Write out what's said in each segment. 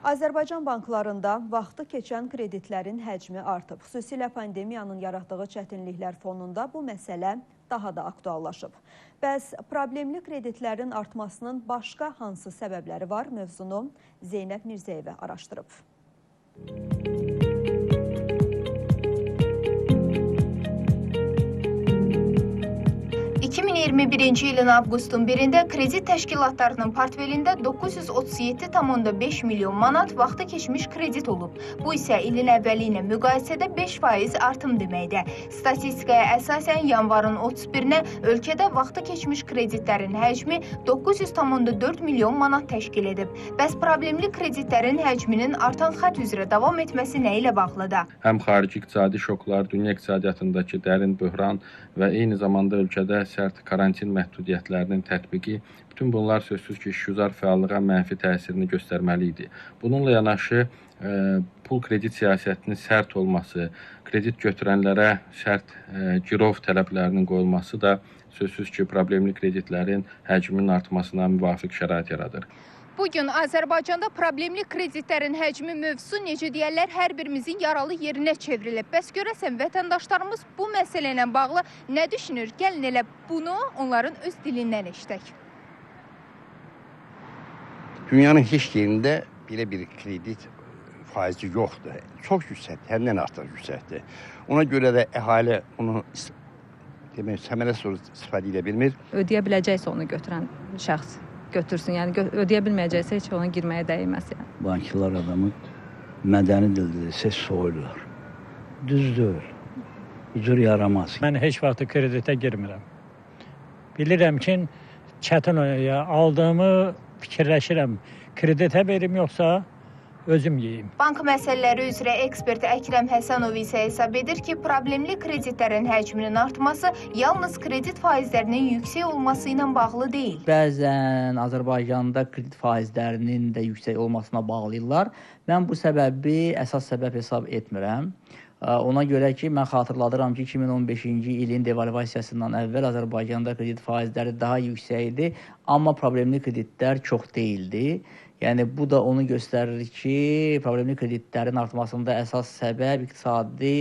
Azərbaycan banklarında vaxtı keçən kreditlərin həcmi artıb. Xüsusilə pandemiyanın yaratdığı çətinliklər fonunda bu məsələ daha da aktuallaşıb. Bəs problemli kreditlərin artmasının başqa hansı səbəbləri var? Mövzunu Zeynəb Mirzəyevə araşdırıb. 2021-ci ilin avqustun 1-də kredit təşkilatlarının portfelində 937,5 milyon manat vaxtı keçmiş kredit olub. Bu isə ilin əvvəli ilə müqayisədə 5% artım deməkdir. Statistikaya əsasən yanvarın 31-nə ölkədə vaxtı keçmiş kreditlərin həcmi 900,4 milyon manat təşkil edib. Bəs problemli kreditlərin həcminin artan xətt üzrə davam etməsi nə ilə bağlıdır? həm xarici iqtisadi şoklar, dünya iqtisadiyyatındakı dərin böhran və eyni zamanda ölkədə sərt karantin məhdudiyyətlərinin tətbiqi bütün bunlar sözsüz ki, işgüzar fəallığa mənfi təsirini göstərməli idi. Bununla yanaşı e, pul kredit siyasətinin sərt olması, kredit götürənlərə sərt e, girov tələblərinin qoyulması da sözsüz ki, problemli kreditlərin həcminin artmasına müvafiq şərait yaradır. Bu gün Azərbaycanda problemli kreditlərin həcmi mövzusu necə deyərlər hər birimizin yaralı yerinə çevrilib. Bəs görəsən vətəndaşlarımız bu məsələ ilə bağlı nə düşünür? Gəlin elə bunu onların öz dilindən eşidək. Dünyanın heç yerində belə bir kredit faizi yoxdur. Çox yüksəkdir, həddən artıq yüksəkdir. Ona görə də əhali bunu demək, səmərə sonra istifadə edə bilmir. ödəyə biləcəksə onu götürən şəxs götürsün. Yəni gö- ödəyə bilməyəcəksə heç ona girməyə dəyməz yəni. banklar adamı mədəni dildə desə soyurlar. Düzdür. Hücur yaramaz. Mən heç vaxt kreditə girmirəm. Bilirəm ki, çətin aldığımı fikirləşirəm. Kreditə verim yoxsa özüm yeyim. Bank məsələləri üzrə ekspert Əkrəm Həsənov isə hesab edir ki, problemli kreditlərin həcminin artması yalnız kredit faizlərinin yüksək olması ilə bağlı deyil. Bəzən Azərbaycanda kredit faizlərinin də yüksək olmasına bağlayırlar. Mən bu səbəbi əsas səbəb hesab etmirəm. Ona görə ki, mən xatırladıram ki, 2015-ci ilin devalvasiyasından əvvəl Azərbaycanda kredit faizləri daha yüksək idi, amma problemli kreditlər çox deyildi. Yəni bu da onu göstərir ki, problemli kreditlərin artmasında əsas səbəb iqtisadi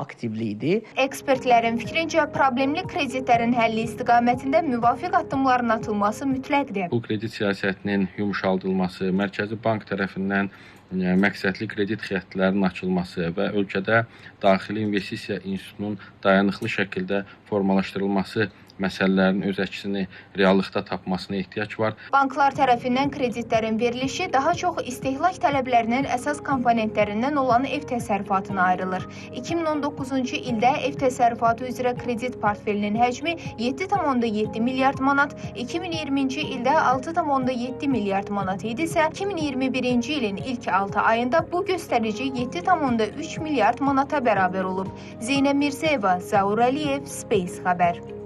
aktivlikdir. Ekspertlərin fikrincə problemli kreditlərin həlli istiqamətində müvafiq addımların atılması mütləqdir. Bu kredit siyasətinin yumşaldılması, Mərkəzi Bank tərəfindən e, məqsədli kredit xəttlərinin açılması və ölkədə daxili investisiya institutunun dayanıqlı şəkildə formalaşdırılması məsələlərinin öz əksini reallıqda tapmasına ehtiyac var. Banklar tərəfindən kreditlərin verilişi daha çox istehlak tələblərinin əsas komponentlərindən olan ev təsərrüfatına ayrılır. 2019-cu ildə ev təsərrüfatı üzrə kredit portfelinin həcmi 7,7 milyard manat, 2020-ci ildə 6,7 milyard manat idisə, 2021-ci ilin ilk 6 ayında bu göstərici 7,3 milyard manata bərabər olub. Zeynəb Mirzəyeva, Zaur Əliyev, Space xəbər.